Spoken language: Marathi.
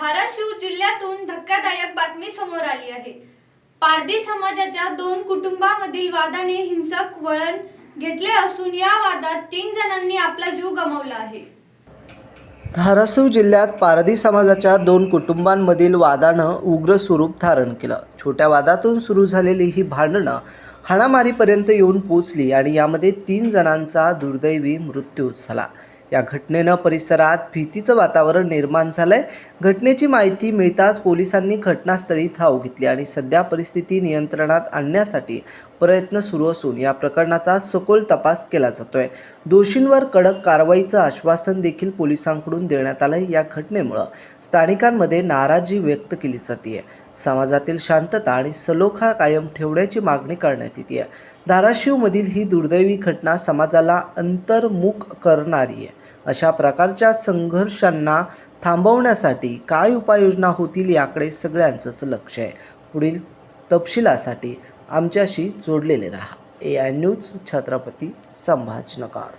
धाराशिव जिल्ह्यातून धक्कादायक बातमी समोर आली आहे. पारधी समाजाच्या दोन कुटुंबामधील वादाने हिंसक वळण घेतले असून या वादात तीन जणांनी आपला जीव गमावला आहे. धाराशिव जिल्ह्यात पारधी समाजाच्या दोन कुटुंबांमधील वादानं उग्र स्वरूप धारण केलं. छोट्या वादातून सुरू झालेली ही भांडणं हाणामारीपर्यंत येऊन पोचली आणि यामध्ये तीन जणांचा दुर्दैवी मृत्यू झाला. या घटनेनं परिसरात भीतीचं वातावरण निर्माण झालंय. घटनेची माहिती मिळताच पोलिसांनी घटनास्थळी धाव घेतली आणि सध्या परिस्थिती नियंत्रणात आणण्यासाठी प्रयत्न सुरू असून या प्रकरणाचा सखोल तपास केला जातोय. दोषींवर कडक कारवाईचं आश्वासन देखील पोलिसांकडून देण्यात आलंय या घटनेमुळं. स्थानिकांमध्ये नाराजी व्यक्त केली जाते समाजातील शांतता आणि सलोखा कायम ठेवण्याची मागणी करण्यात येते. धाराशिवमधील ही दुर्दैवी घटना समाजाला अंतर्मुख करणारी आहे. अशा प्रकारच्या संघर्षांना थांबवण्यासाठी काय उपाययोजना होतील याकडे सगळ्यांचंच लक्ष आहे. पुढील तपशिलासाठी आमच्याशी जोडलेले राहा. A I news Chhatrapati संभाजनकार